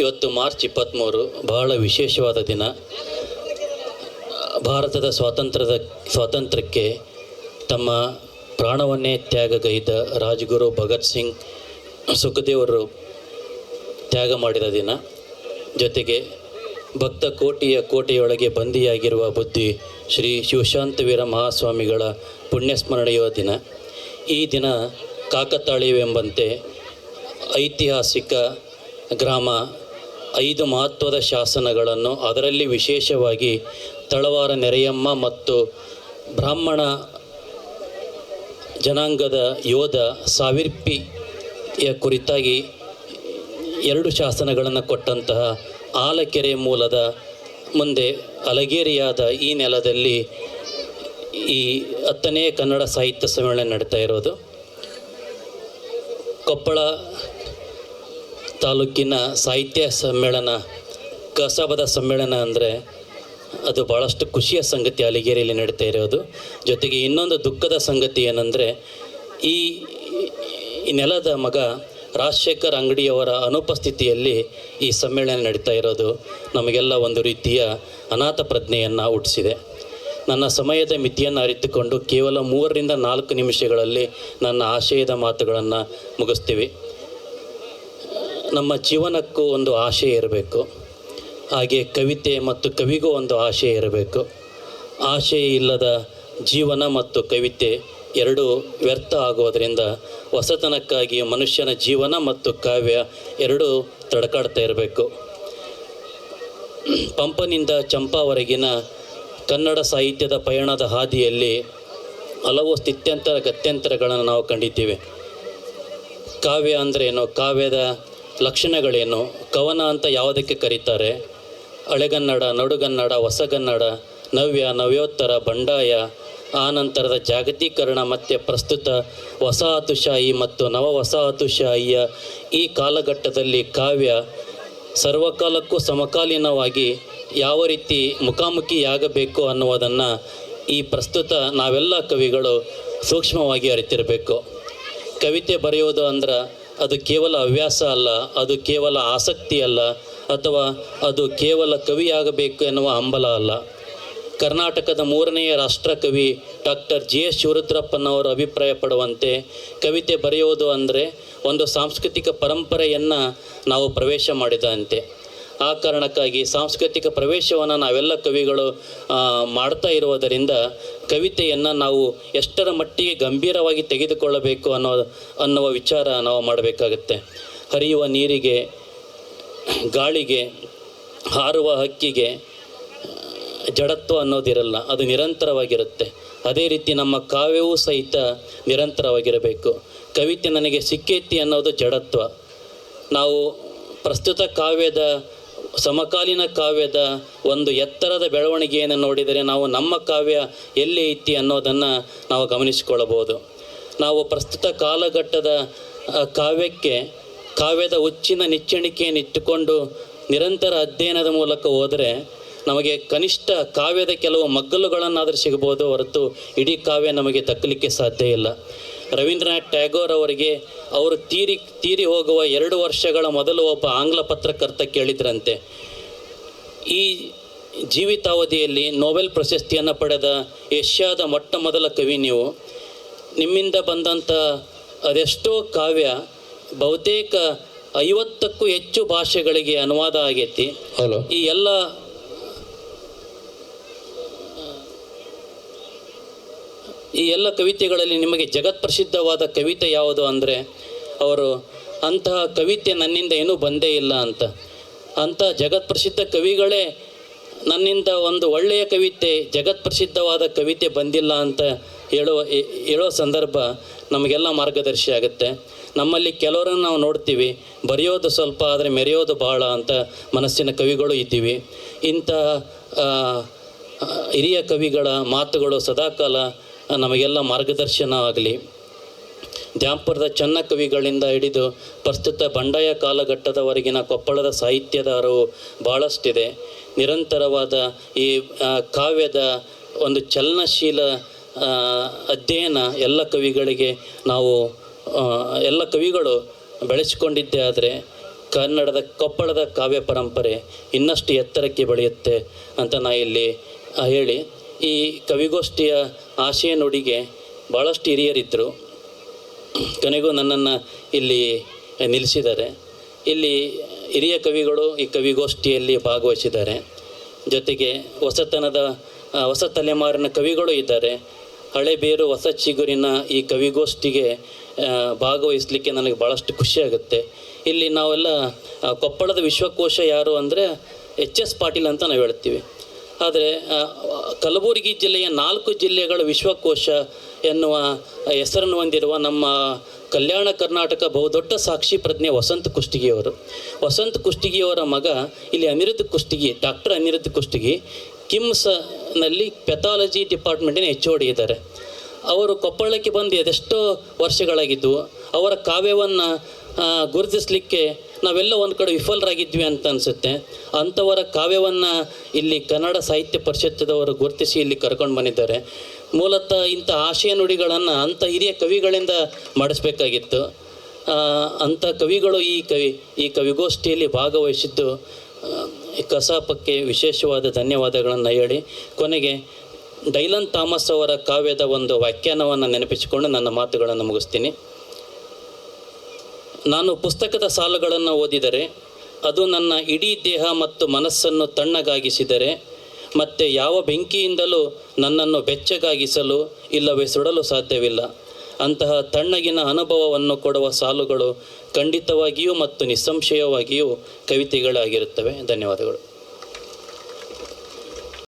ಇವತ್ತು ಮಾರ್ಚ್ ಇಪ್ಪತ್ತ್ಮೂರು, ಬಹಳ ವಿಶೇಷವಾದ ದಿನ. ಭಾರತದ ಸ್ವಾತಂತ್ರ್ಯದ, ಸ್ವಾತಂತ್ರ್ಯಕ್ಕೆ ತಮ್ಮ ಪ್ರಾಣವನ್ನೇ ತ್ಯಾಗಗೈದ ರಾಜಗುರು ಭಗತ್ ಸಿಂಗ್ ಸುಖದೇವರು ತ್ಯಾಗ ಮಾಡಿದ ದಿನ. ಜೊತೆಗೆ ಭಕ್ತ ಕೋಟಿಯ ಕೋಟೆಯೊಳಗೆ ಬಂದಿಯಾಗಿರುವ ಬುದ್ಧಿ ಶ್ರೀ ಶಿವಶಾಂತವೀರ ಮಹಾಸ್ವಾಮಿಗಳ ಪುಣ್ಯಸ್ಮರಣೆಯ ದಿನ. ಈ ದಿನ ಕಾಕತಾಳೀಯವೆಂಬಂತೆ ಐತಿಹಾಸಿಕ ಗ್ರಾಮ ಐದು ಮಹತ್ವದ ಶಾಸನಗಳನ್ನು ಅದರಲ್ಲಿ ವಿಶೇಷವಾಗಿ ತಳವಾರ ನೆರೆಯಮ್ಮ ಮತ್ತು ಬ್ರಾಹ್ಮಣ ಜನಾಂಗದ ಯೋಧ ಸಾವಿರ್ಪಿಯ ಕುರಿತಾಗಿ ಎರಡು ಶಾಸನಗಳನ್ನು ಕೊಟ್ಟಂತಹ ಆಲಕೆರೆ ಮೂಲದ ಮುಂದೆ ಅಲಗೇರಿಯಾದ ಈ ನೆಲದಲ್ಲಿ ಈ ಹತ್ತನೇ ಕನ್ನಡ ಸಾಹಿತ್ಯ ಸಮ್ಮೇಳನ ನಡೀತಾ ಇರೋದು. ಕೊಪ್ಪಳ ತಾಲೂಕಿನ ಸಾಹಿತ್ಯ ಸಮ್ಮೇಳನ, ಕಸಬದ ಸಮ್ಮೇಳನ ಅಂದರೆ ಅದು ಭಾಳಷ್ಟು ಖುಷಿಯ ಸಂಗತಿ ಅಲಿಗೇರಿಯಲ್ಲಿ ನಡೀತಾ ಇರೋದು. ಜೊತೆಗೆ ಇನ್ನೊಂದು ದುಃಖದ ಸಂಗತಿ ಏನಂದರೆ, ಈ ನೆಲದ ಮಗ ರಾಜಶೇಖರ್ ಅಂಗಡಿಯವರ ಅನುಪಸ್ಥಿತಿಯಲ್ಲಿ ಈ ಸಮ್ಮೇಳನ ನಡೀತಾ ಇರೋದು ನಮಗೆಲ್ಲ ಒಂದು ರೀತಿಯ ಅನಾಥ ಪ್ರಜ್ಞೆಯನ್ನು ಹುಟ್ಟಿಸಿದೆ. ನನ್ನ ಸಮಯದ ಮಿತಿಯನ್ನು ಅರಿತುಕೊಂಡು ಕೇವಲ ಮೂರರಿಂದ ನಾಲ್ಕು ನಿಮಿಷಗಳಲ್ಲಿ ನನ್ನ ಆಶಯದ ಮಾತುಗಳನ್ನು ಮುಗಿಸ್ತೀವಿ. ನಮ್ಮ ಜೀವನಕ್ಕೂ ಒಂದು ಆಶೆ ಇರಬೇಕು. ಹಾಗೆ ಕವಿತೆ ಮತ್ತು ಕವಿಗೂ ಒಂದು ಆಶೆ ಇರಬೇಕು. ಆಶೆ ಇಲ್ಲದ ಜೀವನ ಮತ್ತು ಕವಿತೆ ಎರಡೂ ವ್ಯರ್ಥ ಆಗೋದರಿಂದ ಹೊಸತನಕ್ಕಾಗಿ ಮನುಷ್ಯನ ಜೀವನ ಮತ್ತು ಕಾವ್ಯ ಎರಡೂ ತಡಕಾಡ್ತಾ ಇರಬೇಕು. ಪಂಪನಿಂದ ಚಂಪಾವರೆಗಿನ ಕನ್ನಡ ಸಾಹಿತ್ಯದ ಪಯಣದ ಹಾದಿಯಲ್ಲಿ ಹಲವು ಸ್ಥಿತ್ಯಂತರ ಗತ್ಯಂತರಗಳನ್ನು ನಾವು ಕಂಡಿದ್ದೇವೆ. ಕಾವ್ಯ ಅಂದ್ರೇನು? ಕಾವ್ಯದ ಲಕ್ಷಣಗಳೇನು? ಕವನ ಅಂತ ಯಾವುದಕ್ಕೆ ಕರೀತಾರೆ? ಹಳೆಗನ್ನಡ ನಡುಗನ್ನಡ, ಹೊಸಗನ್ನಡ, ನವ್ಯ, ನವ್ಯೋತ್ತರ, ಬಂಡಾಯ, ಆನಂತರದ ಜಾಗತೀಕರಣ ಮತ್ತು ಪ್ರಸ್ತುತ ವಸಾಹತುಶಾಹಿ ಮತ್ತು ನವ ವಸಾಹತುಶಾಹಿಯ ಈ ಕಾಲಘಟ್ಟದಲ್ಲಿ ಕಾವ್ಯ ಸರ್ವಕಾಲಕ್ಕೂ ಸಮಕಾಲೀನವಾಗಿ ಯಾವ ರೀತಿ ಮುಖಾಮುಖಿಯಾಗಬೇಕು ಅನ್ನುವುದನ್ನು ಈ ಪ್ರಸ್ತುತ ನಾವೆಲ್ಲ ಕವಿಗಳು ಸೂಕ್ಷ್ಮವಾಗಿ ಅರಿತಿರಬೇಕು. ಕವಿತೆ ಬರೆಯೋದು ಅಂದ್ರೆ ಅದು ಕೇವಲ ಹವ್ಯಾಸ ಅಲ್ಲ, ಅದು ಕೇವಲ ಆಸಕ್ತಿ ಅಲ್ಲ, ಅಥವಾ ಅದು ಕೇವಲ ಕವಿಯಾಗಬೇಕು ಎನ್ನುವ ಹಂಬಲ ಅಲ್ಲ. ಕರ್ನಾಟಕದ ಮೂರನೆಯ ರಾಷ್ಟ್ರಕವಿ ಡಾಕ್ಟರ್ ಜಿ ಎಸ್ ಶಿವರುದ್ರಪ್ಪನವರು ಅಭಿಪ್ರಾಯ ಪಡುವಂತೆ ಕವಿತೆ ಬರೆಯೋದು ಅಂದರೆ ಒಂದು ಸಾಂಸ್ಕೃತಿಕ ಪರಂಪರೆಯನ್ನು ನಾವು ಪ್ರವೇಶ ಮಾಡಿದಂತೆ. ಆ ಕಾರಣಕ್ಕಾಗಿ ಸಾಂಸ್ಕೃತಿಕ ಪ್ರವೇಶವನ್ನು ನಾವೆಲ್ಲ ಕವಿಗಳು ಮಾಡ್ತಾ ಇರುವುದರಿಂದ ಕವಿತೆಯನ್ನು ನಾವು ಎಷ್ಟರ ಮಟ್ಟಿಗೆ ಗಂಭೀರವಾಗಿ ತೆಗೆದುಕೊಳ್ಳಬೇಕು ಅನ್ನೋ, ಅನ್ನುವ ವಿಚಾರ ನಾವು ಮಾಡಬೇಕಾಗತ್ತೆ. ಹರಿಯುವ ನೀರಿಗೆ, ಗಾಳಿಗೆ, ಹಾರುವ ಹಕ್ಕಿಗೆ, ಜಡತ್ವ ಅನ್ನೋದಿರಲ್ಲ, ಅದು ನಿರಂತರವಾಗಿರುತ್ತೆ. ಅದೇ ರೀತಿ ನಮ್ಮ ಕಾವ್ಯವೂ ಸಹಿತ ನಿರಂತರವಾಗಿರಬೇಕು. ಕವಿತೆ ನನಗೆ ಸಿಕ್ಕೇತಿ ಅನ್ನೋದು ಜಡತ್ವ. ನಾವು ಪ್ರಸ್ತುತ ಕಾವ್ಯದ ಸಮಕಾಲೀನ ಕಾವ್ಯದ ಒಂದು ಎತ್ತರದ ಬೆಳವಣಿಗೆಯನ್ನು ನೋಡಿದರೆ ನಾವು ನಮ್ಮ ಕಾವ್ಯ ಎಲ್ಲಿ ಐತಿ ಅನ್ನೋದನ್ನು ನಾವು ಗಮನಿಸಿಕೊಳ್ಳಬಹುದು. ನಾವು ಪ್ರಸ್ತುತ ಕಾಲಘಟ್ಟದ ಕಾವ್ಯಕ್ಕೆ, ಕಾವ್ಯದ ಉಚ್ಚಿನ ನಿಚ್ಚಣಿಕೆಯನ್ನು ಇಟ್ಟುಕೊಂಡು ನಿರಂತರ ಅಧ್ಯಯನದ ಮೂಲಕ ಹೋದರೆ ನಮಗೆ ಕನಿಷ್ಠ ಕಾವ್ಯದ ಕೆಲವು ಮಗ್ಗಲುಗಳನ್ನಾದರೂ ಸಿಗಬಹುದು ಹೊರತು ಇಡೀ ಕಾವ್ಯ ನಮಗೆ ತಕ್ಕಲಿಕ್ಕೆ ಸಾಧ್ಯ ಇಲ್ಲ. ರವೀಂದ್ರನಾಥ್ ಟ್ಯಾಗೋರ್ ಅವರಿಗೆ ಅವರು ತೀರಿ ತೀರಿ ಹೋಗುವ ಎರಡು ವರ್ಷಗಳ ಮೊದಲು ಒಬ್ಬ ಆಂಗ್ಲ ಪತ್ರಕರ್ತ ಕೇಳಿದ್ರಂತೆ. ಈ ಜೀವಿತಾವಧಿಯಲ್ಲಿ ನೊಬೆಲ್ ಪ್ರಶಸ್ತಿಯನ್ನು ಪಡೆದ ಏಷ್ಯಾದ ಮೊಟ್ಟ ಮೊದಲ ಕವಿ ನೀವು. ನಿಮ್ಮಿಂದ ಬಂದಂಥ ಅದೆಷ್ಟೋ ಕಾವ್ಯ ಬಹುತೇಕ ಐವತ್ತಕ್ಕೂ ಹೆಚ್ಚು ಭಾಷೆಗಳಿಗೆ ಅನುವಾದ ಆಗೈತಿ. ಈ ಎಲ್ಲ ಈ ಎಲ್ಲ ಕವಿತೆಗಳಲ್ಲಿ ನಿಮಗೆ ಜಗತ್ ಪ್ರಸಿದ್ಧವಾದ ಕವಿತೆ ಯಾವುದು ಅಂದರೆ ಅವರು ಅಂತಹ ಕವಿತೆ ನನ್ನಿಂದ ಏನೂ ಬಂದೇ ಇಲ್ಲ ಅಂತ. ಅಂಥ ಜಗತ್ ಪ್ರಸಿದ್ಧ ಕವಿಗಳೇ ನನ್ನಿಂದ ಒಂದು ಒಳ್ಳೆಯ ಕವಿತೆ ಜಗತ್ ಪ್ರಸಿದ್ಧವಾದ ಕವಿತೆ ಬಂದಿಲ್ಲ ಅಂತ ಹೇಳುವ ಹೇಳೋ ಸಂದರ್ಭ ನಮಗೆಲ್ಲ ಮಾರ್ಗದರ್ಶಿ ಆಗುತ್ತೆ. ನಮ್ಮಲ್ಲಿ ಕೆಲವರನ್ನು ನಾವು ನೋಡ್ತೀವಿ ಬರೆಯೋದು ಸ್ವಲ್ಪ ಆದರೆ ಮೆರೆಯೋದು ಭಾಳ ಅಂತ ಮನಸ್ಸಿನ ಕವಿಗಳು ಇದ್ದೀವಿ. ಆ, ಹಿರಿಯ ಕವಿಗಳ ಮಾತುಗಳು ಸದಾಕಾಲ ನಮಗೆಲ್ಲ ಮಾರ್ಗದರ್ಶನ ಆಗಲಿ ದ್ಯಾಂಪುರದ ಚನ್ನ ಕವಿಗಳಿಂದ ಹಿಡಿದು ಪ್ರಸ್ತುತ ಬಂಡಾಯ ಕಾಲಘಟ್ಟದವರೆಗಿನ ಕೊಪ್ಪಳದ ಸಾಹಿತ್ಯದ ಅರಿವು ಭಾಳಷ್ಟಿದೆ ನಿರಂತರವಾದ ಈ ಕಾವ್ಯದ ಒಂದು ಚಲನಶೀಲ ಅಧ್ಯಯನ ಎಲ್ಲ ಕವಿಗಳಿಗೆ ನಾವು ಎಲ್ಲ ಕವಿಗಳು ಬೆಳೆಸಿಕೊಂಡಿದ್ದೆ ಆದರೆ ಕನ್ನಡದ ಕೊಪ್ಪಳದ ಕಾವ್ಯ ಪರಂಪರೆ ಇನ್ನಷ್ಟು ಎತ್ತರಕ್ಕೆ ಬೆಳೆಯುತ್ತೆ ಅಂತ ನಾ ಇಲ್ಲಿ ಹೇಳಿ ಈ ಕವಿಗೋಷ್ಠಿಯ ಆಶಯ ನುಡಿಗೆ ಭಾಳಷ್ಟು ಹಿರಿಯರಿದ್ದರು. ಕೊನೆಗೂ ನನ್ನನ್ನು ಇಲ್ಲಿ ನಿಲ್ಲಿಸಿದ್ದಾರೆ. ಇಲ್ಲಿ ಹಿರಿಯ ಕವಿಗಳು ಈ ಕವಿಗೋಷ್ಠಿಯಲ್ಲಿ ಭಾಗವಹಿಸಿದ್ದಾರೆ. ಜೊತೆಗೆ ಹೊಸತನದ ಹೊಸ ತಲೆಮಾರಿನ ಕವಿಗಳು ಇದ್ದಾರೆ. ಹಳೆ ಬೇರು ಹೊಸ ಚಿಗುರಿನ ಈ ಕವಿಗೋಷ್ಠಿಗೆ ಭಾಗವಹಿಸಲಿಕ್ಕೆ ನನಗೆ ಭಾಳಷ್ಟು ಖುಷಿಯಾಗುತ್ತೆ ಇಲ್ಲಿ ನಾವೆಲ್ಲ ಕೊಪ್ಪಳದ ವಿಶ್ವಕೋಶ ಯಾರು ಅಂದರೆ ಎಚ್ ಎಸ್ ಪಾಟೀಲ್ ಅಂತ ನಾವು ಹೇಳ್ತೀವಿ. ಆದರೆ ಕಲಬುರಗಿ ಜಿಲ್ಲೆಯ ನಾಲ್ಕು ಜಿಲ್ಲೆಗಳ ವಿಶ್ವಕೋಶ ಎನ್ನುವ, ಹೆಸರನ್ನು ಹೊಂದಿರುವ ನಮ್ಮ ಕಲ್ಯಾಣ ಕರ್ನಾಟಕ ಬಹುದೊಡ್ಡ ಸಾಕ್ಷಿ ಪ್ರಜ್ಞೆ ವಸಂತ ಕುಷ್ಟಗಿಯವರು. ವಸಂತ ಕುಷ್ಟಗಿಯವರ ಮಗ ಇಲ್ಲಿ ಅನಿರುದ್ಧ ಕುಷ್ಟಗಿ, ಡಾಕ್ಟರ್ ಅನಿರುದ್ಧ ಕುಷ್ಟಗಿ, ಕಿಮ್ಸ್ನಲ್ಲಿ ಪೆಥಾಲಜಿ ಡಿಪಾರ್ಟ್ಮೆಂಟಿನ ಎಚ್ ಓ ಇದ್ದಾರೆ. ಅವರು ಕೊಪ್ಪಳಕ್ಕೆ ಬಂದು ಎದೆಷ್ಟೋ ವರ್ಷಗಳಾಗಿದ್ದವು ಅವರ ಕಾವ್ಯವನ್ನು ಗುರುತಿಸಲಿಕ್ಕೆ ನಾವೆಲ್ಲ ಒಂದು ಕಡೆ ವಿಫಲರಾಗಿದ್ವಿ ಅಂತ ಅನಿಸುತ್ತೆ. ಅಂಥವರ ಕಾವ್ಯವನ್ನು ಇಲ್ಲಿ ಕನ್ನಡ ಸಾಹಿತ್ಯ ಪರಿಷತ್ತದವರು ಗುರುತಿಸಿ ಇಲ್ಲಿ ಕರ್ಕೊಂಡು ಬಂದಿದ್ದಾರೆ. ಮೂಲತಃ ಇಂಥ ಆಶಯ ನುಡಿಗಳನ್ನು ಅಂಥ ಹಿರಿಯ ಕವಿಗಳಿಂದ ಮಾಡಿಸ್ಬೇಕಾಗಿತ್ತು. ಅಂಥ ಕವಿಗಳು ಈ ಕವಿ, ಈ ಕವಿಗೋಷ್ಠಿಯಲ್ಲಿ ಭಾಗವಹಿಸಿದ್ದು ಕಸಾಪಕ್ಕೆ ವಿಶೇಷವಾದ ಧನ್ಯವಾದಗಳನ್ನು ಹೇಳಿ, ಕೊನೆಗೆ ಡೈಲನ್ ಥಾಮಸ್ ಅವರ ಕಾವ್ಯದ ಒಂದು ವ್ಯಾಖ್ಯಾನವನ್ನು ನೆನಪಿಸಿಕೊಂಡು ನನ್ನ ಮಾತುಗಳನ್ನು ಮುಗಿಸ್ತೀನಿ. ನಾನು ಪುಸ್ತಕದ ಸಾಲುಗಳನ್ನು ಓದಿದರೆ, ಅದು ನನ್ನ ಇಡೀ ದೇಹ ಮತ್ತು ಮನಸ್ಸನ್ನು ತಣ್ಣಗಾಗಿಸಿದರೆ, ಮತ್ತೆ ಯಾವ ಬೆಂಕಿಯಿಂದಲೂ ನನ್ನನ್ನು ಬೆಚ್ಚಗಾಗಿಸಲು ಇಲ್ಲವೇ ಸುಡಲು ಸಾಧ್ಯವಿಲ್ಲ. ಅಂತಹ ತಣ್ಣಗಿನ ಅನುಭವವನ್ನು ಕೊಡುವ ಸಾಲುಗಳು ಖಂಡಿತವಾಗಿಯೂ ಮತ್ತು ನಿಸ್ಸಂಶಯವಾಗಿಯೂ ಕವಿತೆಗಳಾಗಿರುತ್ತವೆ. ಧನ್ಯವಾದಗಳು.